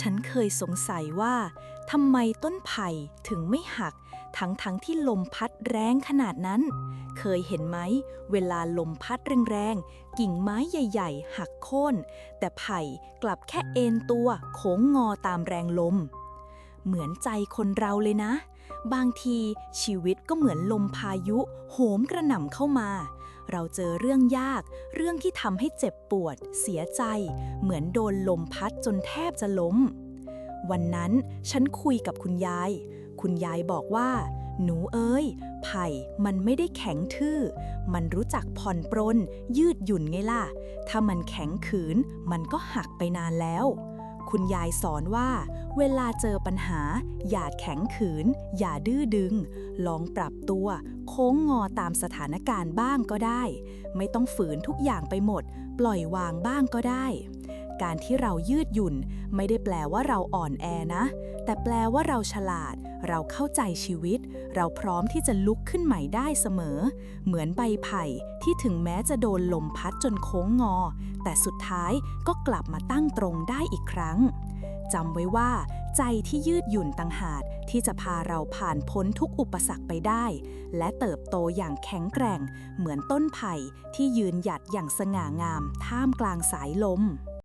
ฉันเคยสงสัยว่าทำไมต้นไผ่ถึงไม่หัก ทั้งทั้งๆที่ลมพัดแรงขนาดนั้น เคยเห็นไหม เวลาลมพัดแรงๆ กิ่งไม้ใหญ่ ๆ หักโค่น แต่ไผ่กลับแค่เอ็นตัวโค้งงอตามแรงลม เหมือนใจคนเราเลยนะ บางทีชีวิตก็เหมือนลมพายุ โหมกระหน่ำเข้ามา เราเจอเรื่องยาก เรื่องที่ทำให้เจ็บปวด เสียใจ เหมือนโดนลมพัดจนแทบจะล้ม วันนั้นฉันคุยกับคุณยาย คุณยายบอกว่า หนูเอ้ย ไผ่มันไม่ได้แข็งทื่อ มันรู้จักผ่อนปรนยืดหยุ่นไงล่ะ ถ้ามันแข็งขืน มันก็หักไปนานแล้ว คุณยายสอนว่า เวลาเจอปัญหา อย่าแข็งขืน อย่าดื้อดึง ลองปรับตัว โค้งงอตามสถานการณ์บ้างก็ได้ ไม่ต้องฝืนทุกอย่างไปหมด ปล่อยวางบ้างก็ได้ การที่เรายืดหยุ่น ไม่ได้แปลว่าเราอ่อนแอนะ แต่แปลว่าเราฉลาด เราเข้าใจชีวิต เราพร้อมที่จะลุกขึ้นใหม่ได้เสมอ เหมือนใบไผ่ที่ถึงแม้จะโดนลมพัดจนโค้งงอ แต่สุดท้ายก็กลับมาตั้งตรงได้อีกครั้งจำไว้ว่า ใจที่ยืดหยุ่นต่างหากที่จะพาเราผ่านพ้นทุกอุปสรรคไปได้ และเติบโตอย่างแข็งแกร่ง เหมือนต้นไผ่ที่ยืนหยัดอย่างสง่างามท่ามกลางสายลม